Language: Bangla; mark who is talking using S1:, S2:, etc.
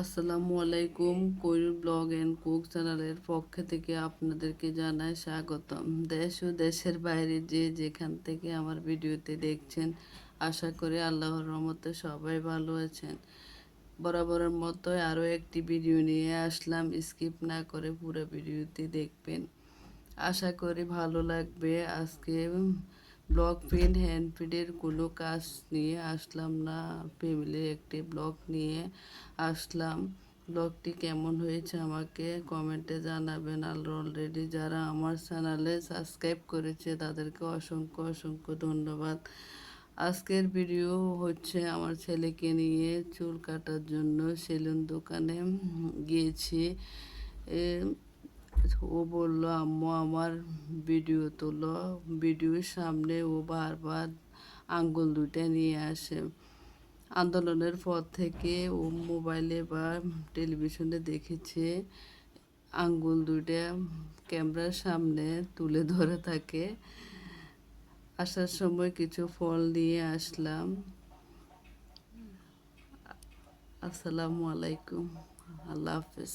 S1: আসসালামু আলাইকুম কৈর ব্লগ অ্যান্ড কুক চ্যানেলের পক্ষ থেকে আপনাদেরকে জানাই স্বাগতম। দেশ ও দেশের বাইরে যে যেখান থেকে আমার ভিডিওতে দেখছেন, আশা করি আল্লাহর রহমতে সবাই ভালো আছেন। বরাবরের মতোই আরও একটি ভিডিও নিয়ে আসলাম, স্কিপ না করে পুরো ভিডিওটি দেখবেন। আশা করি ভালো লাগবে। আজকে ব্লগ প্রিন্ট হ্যান্ড প্রিন্টের কোনো কাজ নিয়ে আসলাম না। ফ্যামিলির একটি ব্লগ নিয়ে আসলাম। ব্লগটি কেমন হয়েছে আমাকে কমেন্টে জানাবেন। আর অলরেডি যারা আমার চ্যানেলে সাবস্ক্রাইব করেছে, তাদেরকে অসংখ্য অসংখ্য ধন্যবাদ। আজকের ভিডিও হচ্ছে আমার ছেলেকে নিয়ে চুল কাটার জন্য সেলুন দোকানে গিয়েছি। ও বলল, আম্মু, আমার ভিডিও তোলো। ভিডিওর সামনে ও বারবার আঙ্গুল দুটা নিয়ে আসে। আন্দোলনের পর থেকে ও মোবাইলে বা টেলিভিশনে দেখেছে, আঙ্গুল দুইটা ক্যামেরার সামনে তুলে ধরে থাকে। আসার সময় কিছু ফল নিয়ে আসলাম। আসসালামু আলাইকুম। আল্লাহ হাফেজ।